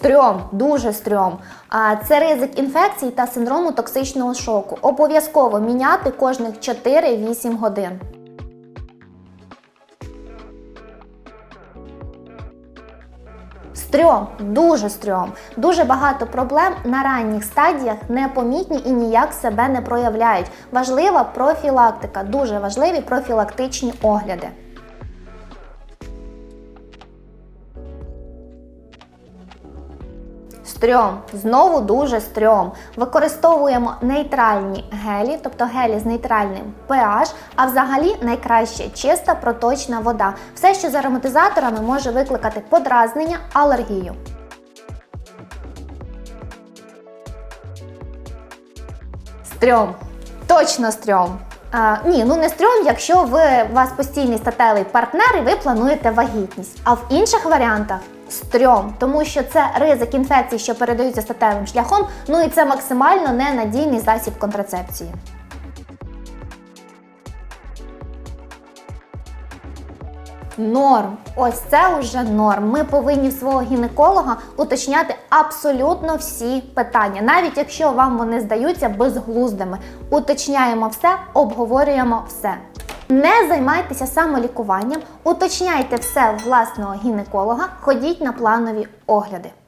Стрьом, дуже стрьом. А це ризик інфекцій та синдрому токсичного шоку. Обов'язково міняти кожних 4-8 годин. Стрьом, дуже стрьом. Дуже багато проблем на ранніх стадіях непомітні і ніяк себе не проявляють. Важлива профілактика, дуже важливі профілактичні огляди. Стрьом, знову дуже стрьом. Використовуємо нейтральні гелі, тобто гелі з нейтральним pH, а взагалі найкраще чиста проточна вода. Все, що з ароматизаторами може викликати подразнення, алергію. Стрьом. Точно стрьом. А, ні, ну не стрьом, якщо ви у вас постійний статевий партнер і ви плануєте вагітність. А в інших варіантах стрьом, тому що це ризик інфекцій, що передаються статевим шляхом. Ну і це максимально ненадійний засіб контрацепції. Норм, ось це вже норм. Ми повинні свого гінеколога уточняти абсолютно всі питання, навіть якщо вам вони здаються безглуздими. Уточняємо все, обговорюємо все. Не займайтеся самолікуванням, уточняйте все власного гінеколога, ходіть на планові огляди.